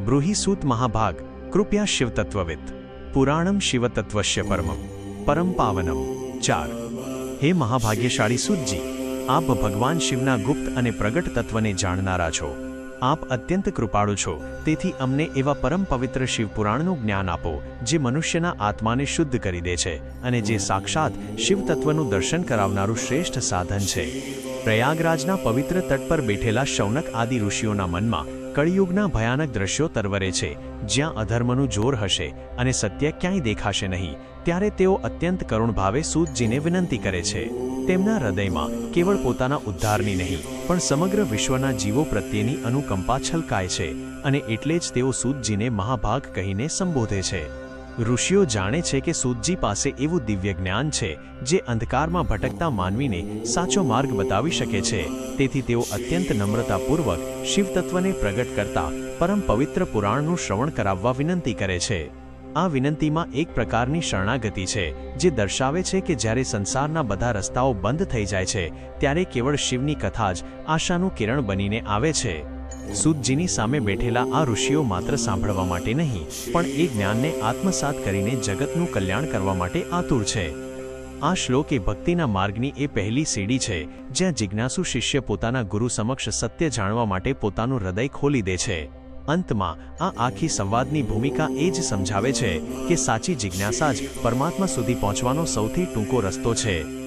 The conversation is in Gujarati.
બ્રૂહિસૂત મહાભાગ કૃપયા શિવતત્વવિત પુરાણમ શિવતત્વશ્ય પરમમ પરમ પાવનમ ચાર હે મહાભાગ્યશાળી સૂતજી આપ ભગવાન શિવના ગુપ્ત અને પ્રગટ તત્વને જાણનારા છો આપ અત્યંત કૃપાળુ છો તેથી અમને એવા પરમ પવિત્ર શિવ પુરાણનું જ્ઞાન આપો જે મનુષ્યના આત્માને શુદ્ધ કરી દે છે અને જે સાક્ષાત શિવ તત્વનું દર્શન કરાવનારું શ્રેષ્ઠ સાધન છે પ્રયાગરાજના પવિત્ર તટ પર બેઠેલા શૌનક આદિ ઋષિઓના મનમાં કળિયુગના ભયાનક દ્રશ્યો તરવરે છે, જ્યાં અધર્મનું જોર હશે અને સત્ય ક્યાંય દેખાશે નહીં, ત્યારે તેઓ અત્યંત કરુણ ભાવે સૂતજીને વિનંતી કરે છે. તેમના હૃદયમાં કેવળ પોતાના ઉદ્ધારની નહીં, પણ સમગ્ર વિશ્વના જીવો પ્રત્યેની અનુકંપા છલકાય છે અને એટલે જ તેઓ સૂતજીને મહાભાગ કહીને સંબોધે છે. ઋષિઓ જાણે છે કે સૂતજી પાસે એવું દિવ્ય જ્ઞાન છે જે અંધકારમાં ભટકતા માનવીને સાચો માર્ગ બતાવી શકે છે. તેથી તેઓ અત્યંત નમ્રતાપૂર્વક શિવતત્વને પ્રગટ કરતા પરમ પવિત્ર પુરાણનું શ્રવણ કરાવવા વિનંતી કરે છે. આ વિનંતીમાં એક પ્રકારની શરણાગતિ છે, જે દર્શાવે છે કે જ્યારે સંસારના બધા રસ્તાઓ બંધ થઈ જાય છે, ત્યારે કેવળ શિવની કથા જ આશાનું કિરણ બનીને આવે છે. સૂતજીની સામે બેઠેલા આ ઋષિઓ માત્ર સાંભળવા માટે નહીં, પણ એ જ્ઞાનને આત્મસાત કરીને જગતનું કલ્યાણ કરવા માટે આતુર છે. આ શ્લોક એ ભક્તિના માર્ગની એ પહેલી સીડી છે, જ્યાં જિજ્ઞાસુ શિષ્ય પોતાના ગુરુ સમક્ષ સત્ય જાણવા માટે પોતાનું હૃદય ખોલી દે છે. અંતમાં, આ આખી સંવાદની ભૂમિકા એ જ સમજાવે છે કે સાચી જિજ્ઞાસા જ પરમાત્મા સુધી પહોંચવાનો સૌથી ટૂંકો રસ્તો છે.